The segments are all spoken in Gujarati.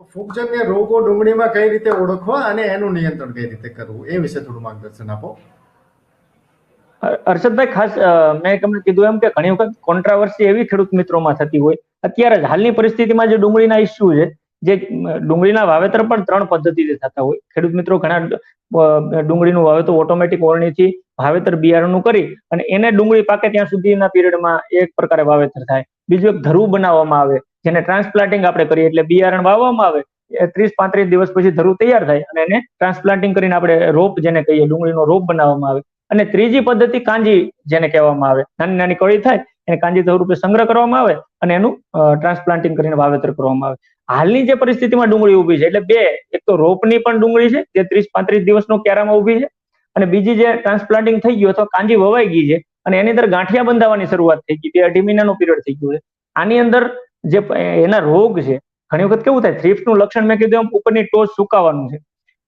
ફૂગજન્ય રોગો ડુંગળીમાં કઈ રીતે ઓળખવા અને એનું નિયંત્રણ કઈ રીતે કરવું, એ વિશે થોડું માર્ગદર્શન આપો. હર- હર્ષદભાઈ, ખાસ મેં તમને કીધું એમ કે ઘણી વખત કોન્ટ્રાવર્સી એવી ખેડૂત મિત્રોમાં થતી હોય. અત્યારે હાલની પરિસ્થિતિમાં જે ડુંગળીના ઇસ્યુ છે, જે ડુંગળીના વાવેતર પણ ત્રણ પદ્ધતિથી થતા હોય. ખેડૂત મિત્રો ઘણા ડુંગળીનું વાવેતર ઓટોમેટિક ઓળણીથી વાવેતર બિયારણનું કરી અને એને ડુંગળી પાકે ત્યાં સુધીના પીરિયડમાં એક પ્રકારે વાવેતર થાય. બીજું એક ધરું બનાવવામાં આવે. જેને ટ્રાન્સપ્લાન્ટિંગ આપણે કરીએ એટલે બિયારણ વાવવામાં આવે ત્રીસ પાંત્રીસ દિવસ પછી ધરું તૈયાર થાય અને એને ટ્રાન્સપ્લાન્ટિંગ કરીને આપણે રોપ જેને કહીએ, ડુંગળીનો રોપ બનાવવામાં આવે. અને ત્રીજી પદ્ધતિ કાંજી જેને કહેવામાં આવે. નાની નાની કળી થાય, એને કાંજી સ્વરૂપે સંગ્રહ કરવામાં આવે અને એનું ટ્રાન્સપ્લાન્ટિંગ કરીને વાવેતર કરવામાં આવે. હાલની જે પરિસ્થિતિમાં ડુંગળી ઊભી છે, એટલે બે, એક તો રોપની પણ ડુંગળી છે, જે ત્રીસ પાંત્રીસ દિવસનો ક્યારામાં ઊભી છે, અને બીજી જે ટ્રાન્સપ્લાન્ટિંગ થઈ ગયું, અથવા કાંજી વવાઈ ગઈ છે, અને એની અંદર ગાંઠિયા બંધાવવાની શરૂઆત થઈ ગઈ બે અઢી મહિનાનો પીરિયડ થઈ ગયો છે. આની અંદર જે એના રોગ છે, ઘણી વખત કેવું થાય થ્રિપ્સનું લક્ષણ મેં કીધું એમ, ઉપરની ટોચ સુકાવાનું છે.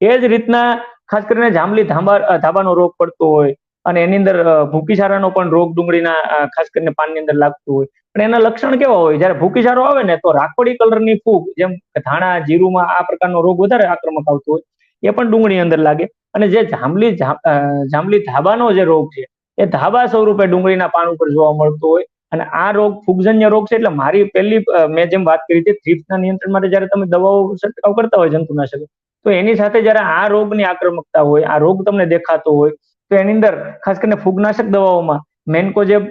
એ જ રીતના ખાસ કરીને જાંબલી ધાબા ધાબાનો રોગ પડતો હોય અને એની અંદર ભૂકીસારાનો પણ રોગ ડુંગળીના ખાસ કરીને પાનની અંદર લાગતું હોય. પણ એના લક્ષણ કેવા હોય? જ્યારે ભૂકીસારો આવે ને, તો રાખોડી કલરની ફૂગ, જેમ ધાણા, જીરુમાં આ પ્રકારનો રોગ વધારે આક્રમક આવતો હોય, એ પણ ડુંગળી અંદર લાગે. અને જે જાંબલી જાંબલી ધાબાનો જે રોગ છે, એ ધાબા સ્વરૂપે ડુંગળીના પાન ઉપર જોવા મળતો હોય. અને આ રોગ ફૂગજન્ય રોગ છે એટલે મારી પહેલી મેં જેમ વાત કરી હતી, થ્રીપ્સના નિયંત્રણ માટે જ્યારે તમે દવાઓ છંટકાવ કરતા હોય જંતુનાશક, તો એની સાથે જ્યારે આ રોગની આક્રમકતા હોય, આ રોગ તમને દેખાતો હોય, તો એની અંદર ખાસ કરીને ફૂગનાશક દવાઓમાં મેન્કોજેબ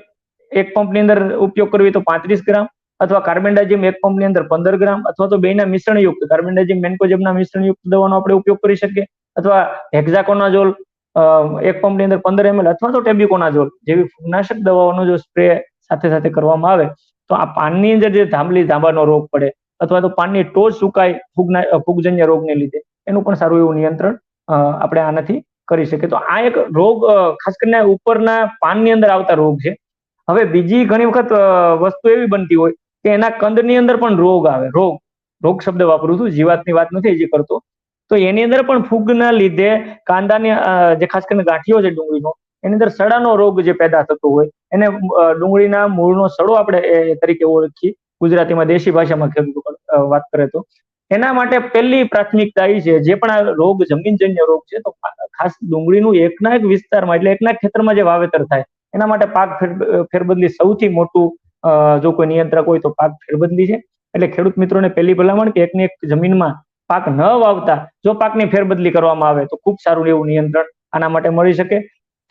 એક પંપની અંદર ઉપયોગ કરવી તો પાંત્રીસ ગ્રામ અથવા કાર્બેન્ડાજીમ એક પંપની અંદર પંદર ગ્રામ અથવા તો બેના મિશ્રણયુક્ત કાર્બેન્ડાજીમ મેન્કોજેબના મિશ્રણયુક્ત દવાનો આપણે ઉપયોગ કરી શકીએ, અથવા હેક્ઝાકોનાઝોલ એક પંપની અંદર પંદર એમએલ અથવા તો ટેબ્યુકોનાઝોલ જેવી ફૂગનાશક દવાઓનો જો સ્પ્રે સાથે સાથે કરવામાં આવે, તો આ પાનની અંદર જે ધાંબલી, ધાંબાનો રોગ પડે અથવા તો પાનની ટોચ સુકાય ફૂગના ફૂગજન્ય રોગને લીધે, એનું પણ સારું એવું નિયંત્રણ આપણે આનાથી કરી શકીએ. તો આ એક રોગ ખાસ કરીને ઉપરના પાનની અંદર આવતા રોગ છે. હવે બીજી ઘણી વખત વસ્તુ એવી બનતી હોય કે એના કંદની અંદર પણ રોગ આવે. રોગ રોગ શબ્દ વાપરું છું, જીવાતની વાત નથી હજી કરતો. તો એની અંદર પણ ફૂગના લીધે કાંદાની જે ખાસ કરીને ગાંઠિયો છે ડુંગળીનો, એની અંદર સડાનો રોગ જે પેદા થતો હોય એને ડુંગળીના મૂળનો સડો આપણે એ તરીકે ઓળખીએ ગુજરાતીમાં દેશી ભાષામાં ખેડૂતો વાત કરે તો. એના માટે પહેલી પ્રાથમિકતા એ છે, જે પણ આ રોગ, જમીનજન્ય રોગ છે, તો ખાસ ડુંગળીનું એકના એક વિસ્તારમાં એટલે એકના એક ખેતરમાં જે વાવેતર થાય, એના માટે પાક ફેરબદલી સૌથી મોટું જો કોઈ નિયંત્રક હોય તો પાક ફેરબદલી છે. એટલે ખેડૂત મિત્રોને પહેલી ભલામણ કે એકની એક જમીનમાં પાક ન વાવતા, જો પાકની ફેરબદલી કરવામાં આવે તો ખૂબ સારું એવું નિયંત્રણ આના માટે મળી શકે.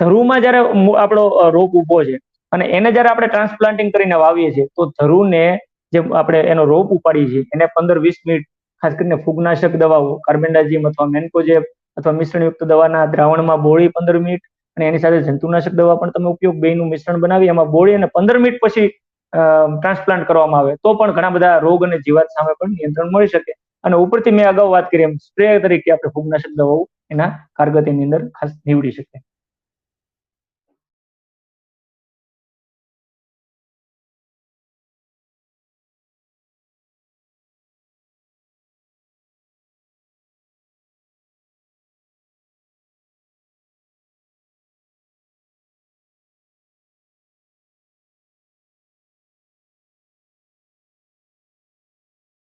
ધરુમાં જ્યારે આપણો રોગ ઊભો છે અને એને જ્યારે આપણે ટ્રાન્સપ્લાન્ટિંગ કરીને વાવીએ છીએ, તો ધરુને જે આપણે એનો રોપ ઉપાડીએ છીએ, એને પંદર વીસ મિનિટ ખાસ કરીને ફૂગનાશક દવાઓ કાર્બેન્ડાજીમ અથવા મેન્કોજેબ અથવા મિશ્રણયુક્ત દવાના દ્રાવણમાં બોળી પંદર મિનિટ અને એની સાથે જંતુનાશક દવા પણ તમે ઉપયોગ બેનું મિશ્રણ બનાવી, એમાં બોળી અને પંદર મિનિટ પછી ટ્રાન્સપ્લાન્ટ કરવામાં આવે, તો પણ ઘણા બધા રોગ અને જીવાત સામે પણ નિયંત્રણ મળી શકે. અને ઉપરથી મેં અગાઉ વાત કરી એમ, સ્પ્રે તરીકે આપણે ફૂગનાશક દવાઓ એના કારગતીની અંદર ખાસ નીવડી શકે